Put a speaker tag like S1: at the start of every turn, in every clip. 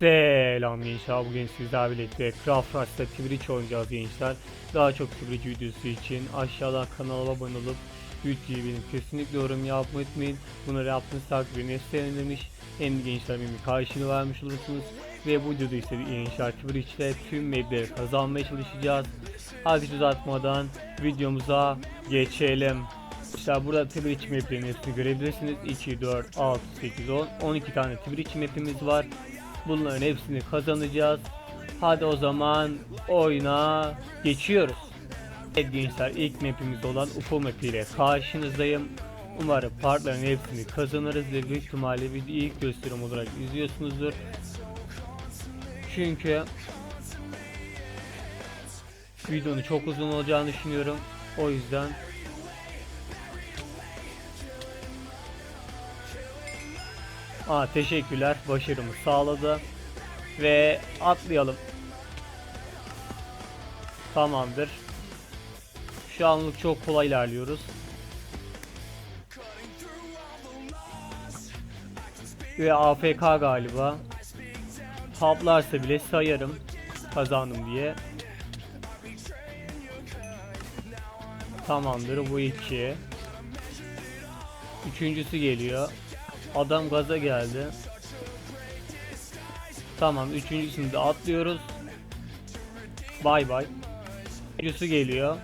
S1: Selam gençler bugün sizlerle birlikte Craft Rush'ta Twitch oynayacağız gençler. Daha çok Twitch videosu için aşağıdan kanalıma abone olup videoyu benim kesinlikle yorum yapmayı unutmayın. Bunları yaptığınız takdirde beni sevindirmiş Hem de gençler benim karşılığını vermiş olursunuz. Ve bu videoda ise gençler Twitch'te tüm mapleri kazanmaya çalışacağız. Hadi uzatmadan videomuza geçelim. İşte burada Twitch maplerinin hepsini görebilirsiniz. 2, 4, 6, 8, 10, 12 tane Twitch mapimiz var. Bunların hepsini kazanacağız. Hadi o zaman oyuna geçiyoruz. Evet gençler ilk mapimiz olan UFO map ile karşınızdayım. Umarım partların hepsini kazanırız ve büyük ihtimalle videoyu ilk gösterim olarak izliyorsunuzdur. Çünkü videonun çok uzun olacağını düşünüyorum. O yüzden Aa teşekkürler. Başarımı sağladı. Ve atlayalım. Tamamdır. Şu anlık çok kolay ilerliyoruz. Ve AFK galiba. Haplarsa bile sayarım. Kazandım diye. Tamamdır bu iki. Üçüncüsü geliyor. Adam gaza geldi. Tamam üçüncüsünü de atlıyoruz. Bay bay. Üçüncüsü geliyor.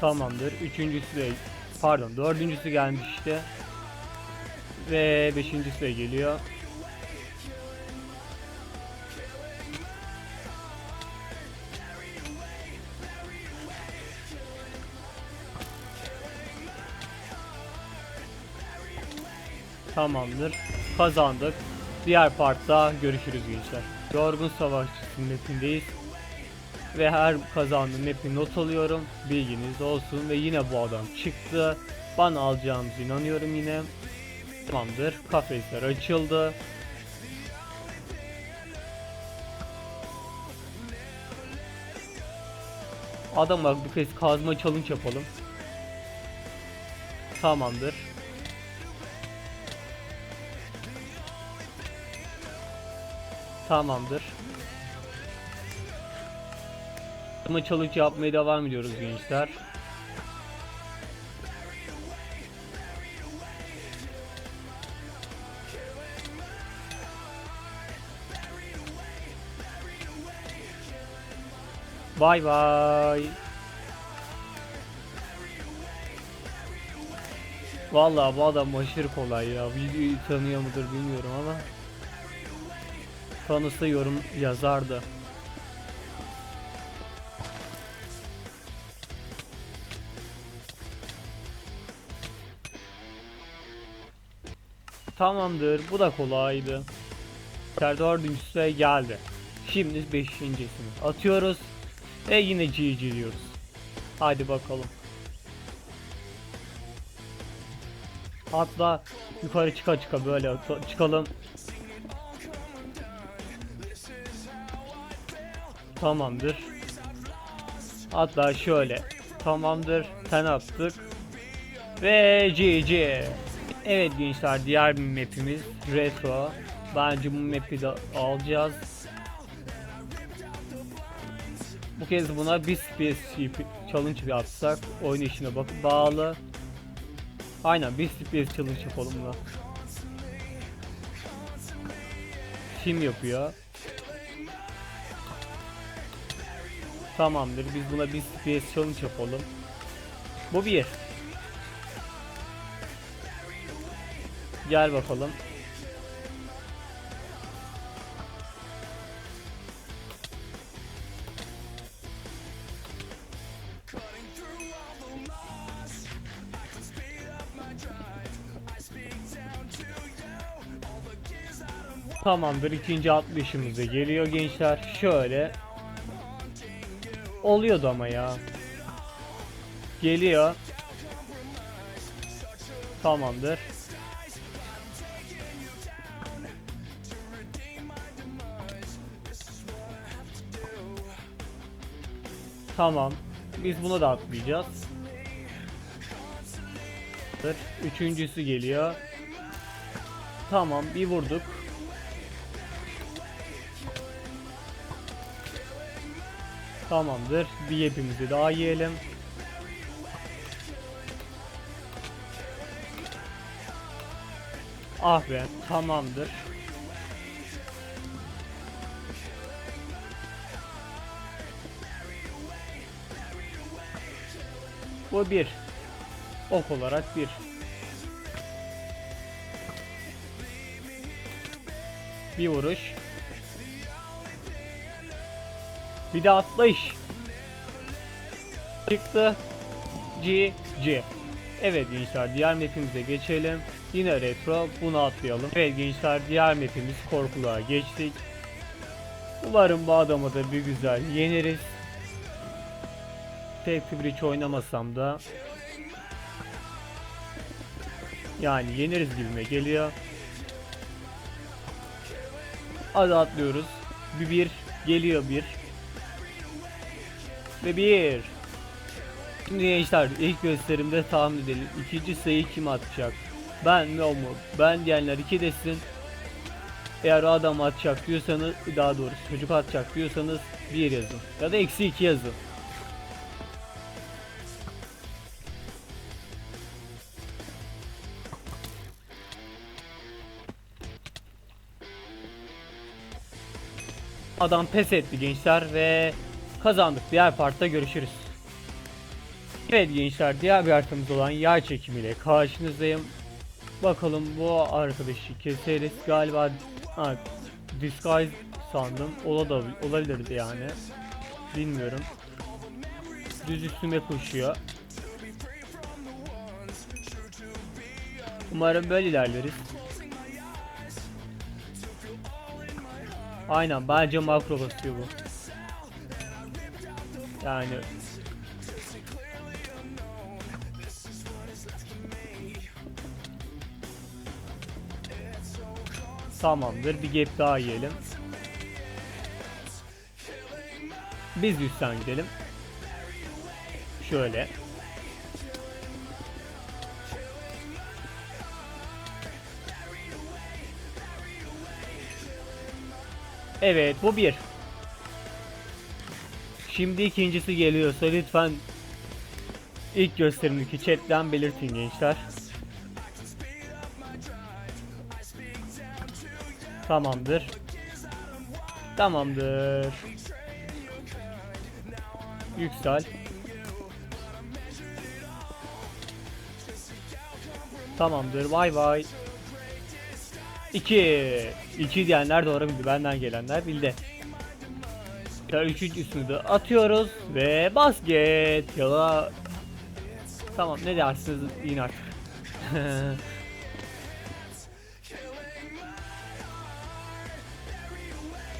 S1: Tamamdır. Üçüncüsü de pardon dördüncüsü gelmiş işte. Ve beşincisi de geliyor. Tamamdır. Kazandık. Diğer partta görüşürüz gençler. Yorgun Savaşçısı mapindeyiz. Ve her kazandığım mapi not alıyorum. Bilginiz olsun. Ve yine bu adam çıktı. Ben alacağımıza inanıyorum yine. Tamamdır. Kafesler açıldı. Adam bak bu kez kazma challenge yapalım. Tamamdır. Tamamdır. Ama challenge yapmaya devam ediyoruz gençler. Bay bay. Vallahi bu adam aşırı kolay ya. Videoyu tanıyor mudur bilmiyorum ama. Tanısı yorum yazardı. Tamamdır. Bu da kolaydı. Ter dördüncüsü de geldi. Şimdi beşincisini atıyoruz. Ve yine GG diyoruz. Hadi bakalım. Atla yukarı çıka çıka böyle çıkalım. Tamamdır. Hatta şöyle. Tamamdır. Ten attık. Ve GG. Evet gençler diğer bir mapimiz Retro. Bence bu map'i de alacağız. Bu kez buna bir space challenge bir atsak oyun işine bakıp bağlı. Aynen bir space challenge yapalım da. Kim yapıyor? Tamamdır. Biz buna bir space challenge yapalım. Bu bir. Gel bakalım. Tamamdır. ikinci atlayışımız da geliyor gençler. Şöyle Oluyordu ama ya. Geliyor. Tamamdır. Tamam. Biz bunu da atlayacağız. Üçüncüsü geliyor. Tamam bir vurduk. Tamamdır. Bir yepimizi daha yiyelim. Ah be tamamdır. Bu bir. Ok olarak bir. Bir vuruş. Bir de atlayış. Çıktı. G G. Evet gençler diğer mapimize geçelim. Yine retro bunu atlayalım. Evet gençler diğer mapimiz korkuluğa geçtik. Umarım bu adamı da bir güzel yeneriz. Pek Bridge oynamasam da yani yeniriz gibime geliyor. Hadi atlıyoruz. Bir bir geliyor bir. Ve bir. Şimdi gençler ilk gösterimde tahmin edelim. İkinci sayı kim atacak? Ben mi o mu? Ben diyenler iki desin. Eğer adam atacak diyorsanız daha doğrusu çocuk atacak diyorsanız bir yazın. Ya da eksi iki yazın. Adam pes etti gençler ve kazandık. Diğer partta görüşürüz. Evet gençler diğer bir haritamız olan yay çekimiyle karşınızdayım. Bakalım bu arkadaşı keseriz. Galiba ha, disguise sandım. Ola da olabilirdi yani. Bilmiyorum. Düz üstüme koşuyor. Umarım böyle ilerleriz. Aynen bence makro basıyor bu. Yani Tamamdır bir gap daha yiyelim. Biz üstten gidelim. Şöyle. Evet bu bir. Şimdi ikincisi geliyorsa lütfen ilk gösterimdeki chatten belirtin gençler. Tamamdır. Tamamdır. Yüksel. Tamamdır. Bay bay. 2 2 diyenler doğru bildi. Benden gelenler bildi. Üçüncüsünü de atıyoruz ve basket ya da Tamam ne dersiniz yine artık.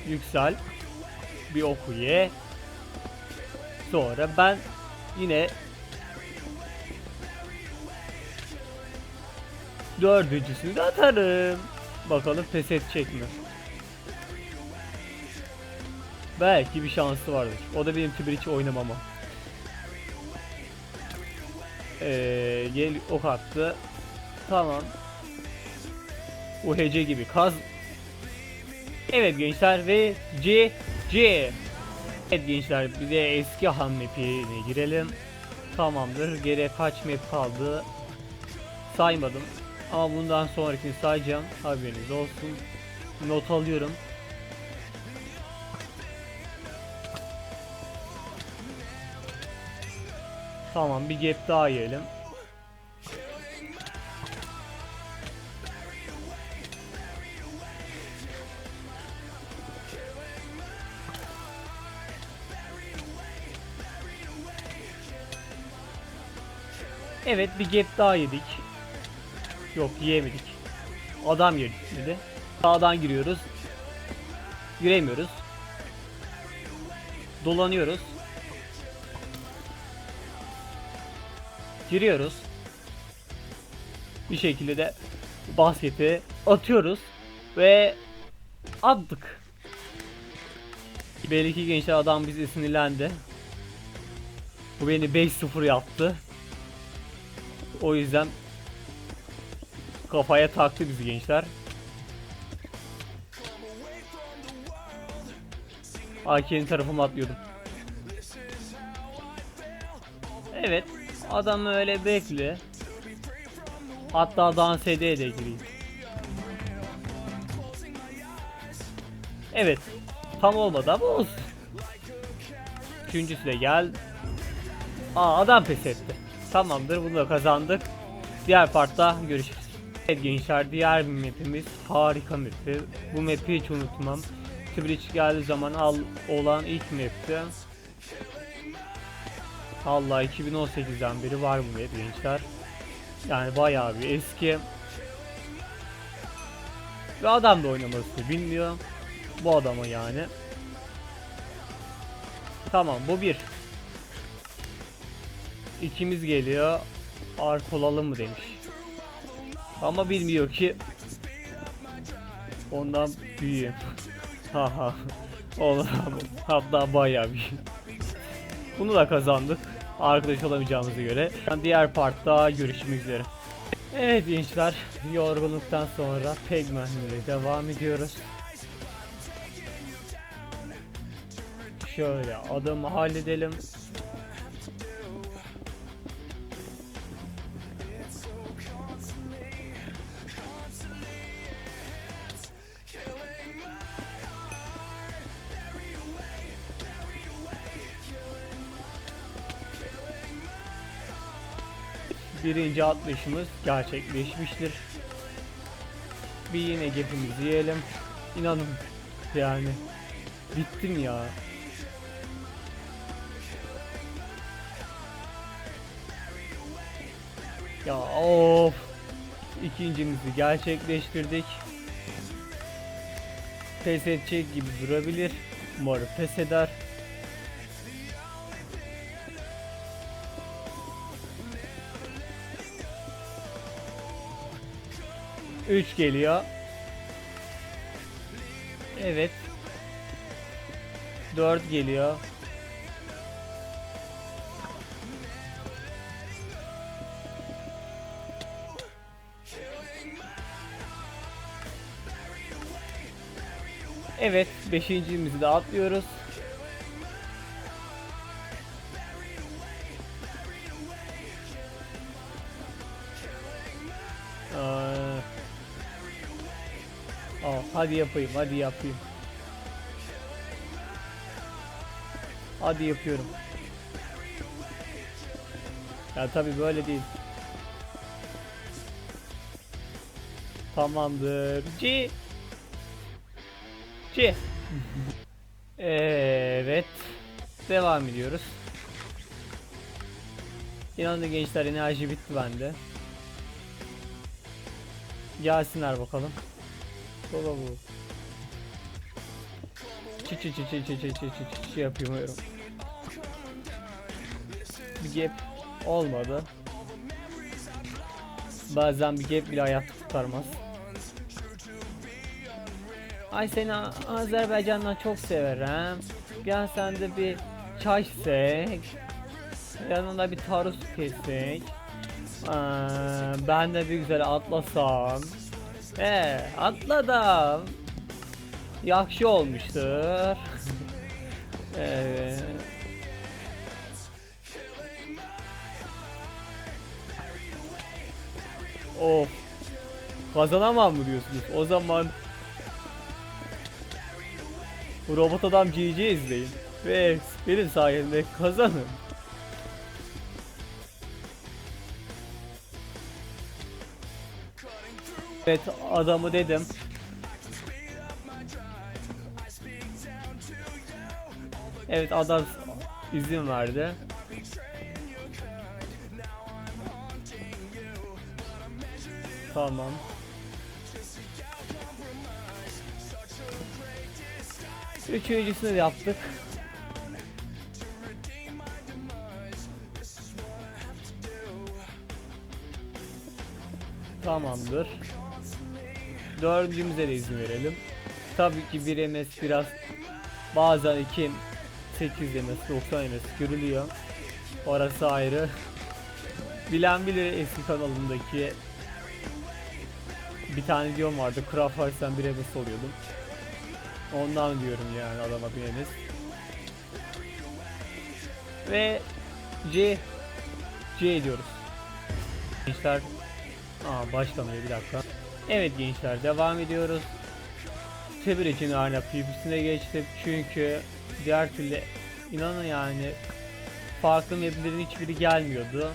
S1: Yüksel. Bir oku ye. Sonra ben yine dördüncüsünü de atarım. Bakalım pes edecek mi? Belki bir şansı vardır. O da benim Tibir hiç oynamama. Ee, gel ok attı. Tamam. UHC gibi kaz. Evet gençler ve C C. Evet gençler bir de eski Han map'ine girelim. Tamamdır. Geriye kaç map kaldı? Saymadım. Ama bundan sonrakini sayacağım. Haberiniz olsun. Not alıyorum. Tamam bir gap daha yiyelim. Evet bir gap daha yedik. Yok yiyemedik. Adam dedi. Sağdan giriyoruz. Giremiyoruz. Dolanıyoruz. Giriyoruz. Bir şekilde de basketi atıyoruz ve attık. Belli ki gençler adam bizi sinirlendi. Bu beni 5-0 yaptı. O yüzden kafaya taktı bizi gençler. AK'nin tarafıma atlıyordum. Evet. Adam öyle bekle. Hatta dans ede de gireyim. Evet. Tam olmadı ama olsun. Üçüncüsü de gel. Aa adam pes etti. Tamamdır bunu da kazandık. Diğer partta görüşürüz. Evet gençler diğer bir mapimiz harika map'i. Bu map'i hiç unutmam. Kibrit geldiği zaman al olan ilk map'ti. Allah 2018'den beri var bu map gençler. Yani bayağı bir eski. Ve adam da oynamasını bilmiyor. Bu adama yani. Tamam bu bir. İkimiz geliyor. Ark olalım mı demiş. Ama bilmiyor ki ondan büyüğüm. Haha. Olamam. Hatta bayağı bir. Bunu da kazandık. Arkadaş olamayacağımıza göre. Diğer partta görüşmek üzere. Evet gençler, yorgunluktan sonra Pegman ile devam ediyoruz. Şöyle adamı halledelim. Birinci atlayışımız gerçekleşmiştir. Bir yine gapimizi yiyelim. İnanın yani bittim ya. Ya of. İkincimizi gerçekleştirdik. Pes edecek gibi durabilir. Umarım pes eder. Üç geliyor. Evet. 4 geliyor. Evet, beşincimizi de atlıyoruz. Hadi yapayım, hadi yapayım. Hadi yapıyorum. Ya tabi böyle değil. Tamamdır. C. C. evet. Devam ediyoruz. İnanın gençler enerji bitti bende. Gelsinler bakalım. Baba bu. Çi çi çi çi çi çi çi çi yapıyorum. Bir gap olmadı. Bazen bir gap bile hayat kurtarmaz. Ay seni Azerbaycan'dan çok severim. Gel sen de bir çay içsek. Yanında bir tarus kesek. Aa, ben de bir güzel atlasam. Ee, atladım. Yakşı olmuştur. evet. Of. Kazanamam mı diyorsunuz? O zaman robot adam GG izleyin. Ve benim sayemde kazanın. Evet adamı dedim. Evet adam izin verdi. Tamam. Üçüncüsünü de yaptık. Tamamdır. Dördüncümüze de izin verelim. Tabii ki bir MS biraz bazen 2 8 MS 90 MS görülüyor. Orası ayrı. Bilen bilir eski kanalındaki bir tane videom vardı. Craft House'dan bir heves oluyordum. Ondan diyorum yani adama bir heves. Ve C C diyoruz. Gençler Aa başlamıyor bir dakika. Evet gençler devam ediyoruz. Tebir için arena PvP'sine geçtim çünkü diğer türlü inanın yani farklı maplerin hiçbiri gelmiyordu.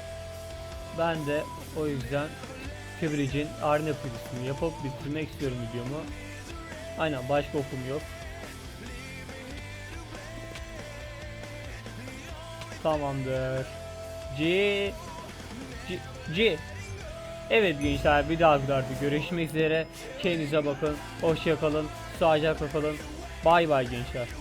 S1: Ben de o yüzden Tebir'in arena PvP'sini yapıp bitirmek istiyorum videomu. Aynen başka okum yok. Tamamdır. C C, C. Evet gençler bir daha videoda görüşmek üzere. Kendinize bakın. Hoşça kalın. Sağlıcakla kalın. Bay bay gençler.